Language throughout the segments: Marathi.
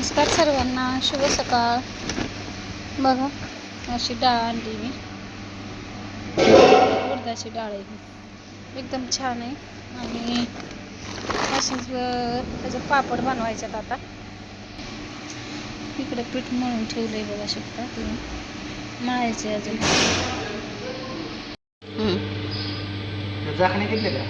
नमस्कार सर्वांना शुभ सकाळ. बघा अशी डाळ आणली मी. उडदाची डाळ आहे ही. एकदम छान आहे. आणि अशीच त्याचं पापड बनवायच्यात आता. इकडे पीठ मळून ठेवलं आहे बघा शकता तुम्ही मळायचे अजून. झाकणे घेतले का.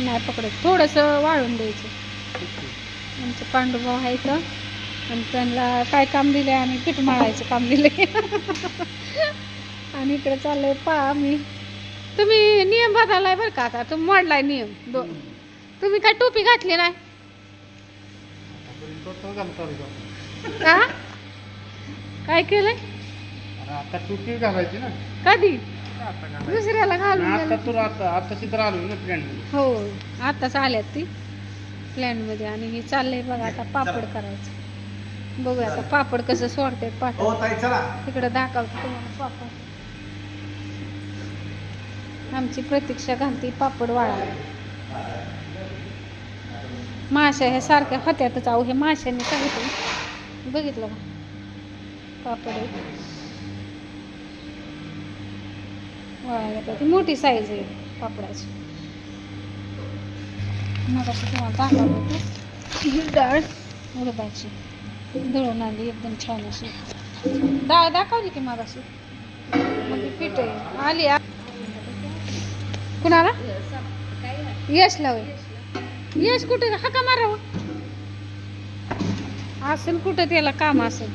नाही पकडत थोडंसं वाळून द्यायचं. आमचं पांडुभाऊ आहे इथं आणि त्यांना काय काम दिलं आम्ही पीठ मळायचं काम दिलंय. आणि इकडे चाललंय पा आम्ही. तुम्ही नियम बदललाय बरं का आता? तुम्ही मोडलाय नियम. दो तुम्ही काय टोपी घातली नाही? का? काय केलंय? आता टुकी घालायची ना. कधी. दुसऱ्याला घालून आता. तर आता आलो ना ट्रेंड हो आताच आल्यात ती प्लॅनमध्ये आणि हे चाललंय बघा आता पापड करायचं. बघूया आता पापड कसं सोडतात पाठ हो ताई चला. तिकडं दाखवतो तुम्हाला पापड. आमची प्रतीक्षा घालती पापड वाळायला. माश्या ह्या सारख्या होत्यातच अहो हे माशांनी सांगितलं. बघितलं का? पापड आहे पाहिजे मोठी साईज आहे पापडाची. मग असं तुम्हाला दाखवलं होतं. ही डाळ. उडदाची. दळून आली एकदम छान अशी. डाळ दाखवली की मग अशी मग ती पीठ आहे. आली आ- कुणाला? यश लावे यश कुठे? हा का मारावं असेल कुठं त्याला काम असेल?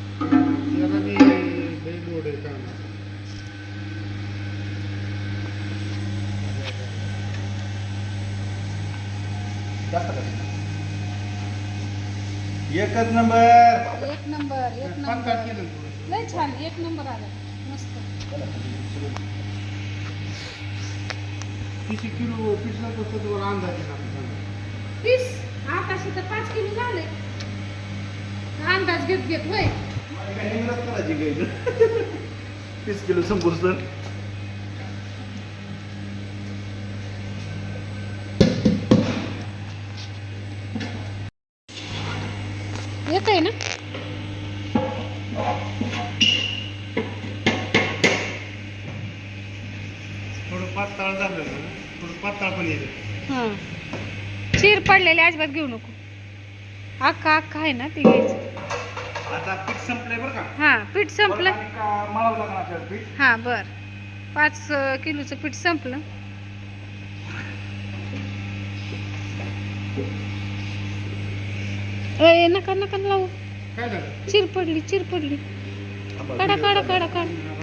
एकच नंबर. एक नंबर एक नंबर. लय छान एक नंबर आला. मस्त. किती किलो कसं तुला अंदाज आताशी तर पाच किलो झाले. अंदाज घेत घेत होय. तीस किलो संपूर सर येत आहे ना? थोडं पातळ झालं थोडं पातळ पण येते. हां. चीर पडलेली अजिबात घेऊ नको. अख्खा अख्खा आहे ना ती घ्यायची. आता पीठ संपलंय बरं का? हां पीठ संपलं. मळावं लागणार आपल्याला पीठ? हां बर. पाच किलोचं पीठ संपलं. ए नका नका लावू. चिर पडली चिर पडली. काढा काढा काढा काढा.